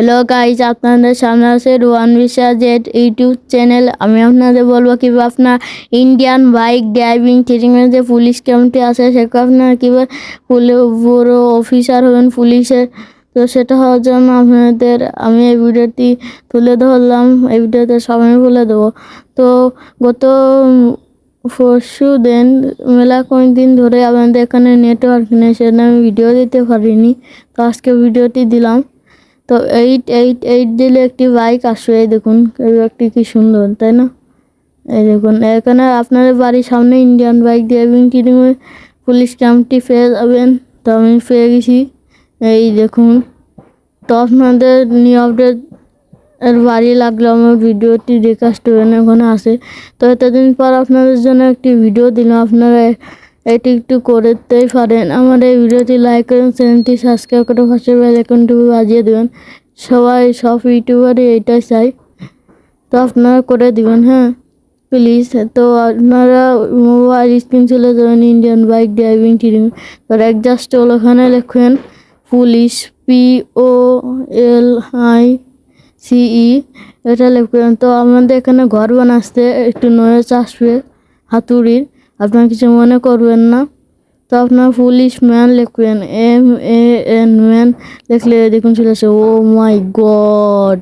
Hello guys আপনাদের সামনে আছে রোহান বিশ্বাস জেড ইউটিউব চ্যানেল আমি আপনাদের বলব কীভাবে আপনার ইন্ডিয়ান বাইক ড্রাইভিং যে পুলিশ ক্যাম্পটি আছে, সেটা আপনার কীভাবে বড় অফিসার হবেন পুলিশের। তো সেটা হওয়ার জন্য আপনাদের আমি এই ভিডিওটি তুলে ধরলাম, এই ভিডিওতে সময় বলে দেবো। তো গত পরশু দিন, মেলা কয়েকদিন ধরে আমাদের এখানে নেটওয়ার্ক নেই, সেজন্য আমি ভিডিও দিতে পারিনি। তো আজকে ভিডিওটি দিলাম। তো এইট এইট এইট দিলে একটি বাইক আসবে এই দেখুন একটি কি সুন্দর, তাই না? এই দেখুন, এখানে আপনাদের বাড়ির সামনে ইন্ডিয়ান বাইক ড্রাইভিং ট্রেনিংয়ে পুলিশ ক্যাম্পটি পেয়ে যাবেন, তো আমি পেয়ে গেছি। এই দেখুন, তো আপনাদের নিউ আপডেট এর বাড়ি লাগল আমার ভিডিওটি স্টুডেন্ট ওখানে আসে তো এতদিন পর আপনাদের জন্য একটি ভিডিও দিলাম, আপনারা এটি একটু করতেই পারেন। আমার এই ভিডিওটি লাইক করুন, চ্যানেলটি সাবস্ক্রাইব করে পাশে বেল আইকনটি বাজিয়ে দেবেন। সবাই সব ইউটিউবারই এইটাই চাই তো আপনারা করে দিবেন হ্যাঁ? প্লিজ তো আপনারা মোবাইল স্ক্রিন চলে যাবেন ইন্ডিয়ান বাইক ড্রাইভিং ট্রেনিং তো অ্যাডজাস্ট হল ওখানে লিখবেন police P O L I C E এটা লিখবেন তো আমাদের এখানে ঘর বানাচ্ছে, একটু নয়েজ আসবে হাতুড়ির। আপনারা কিছু মনে করবেন না। তো আপনার পুলিশ ম্যান লিখবেন এম এ এন ম্যান লিখলে দেখুন চলে আসে ও মাই গড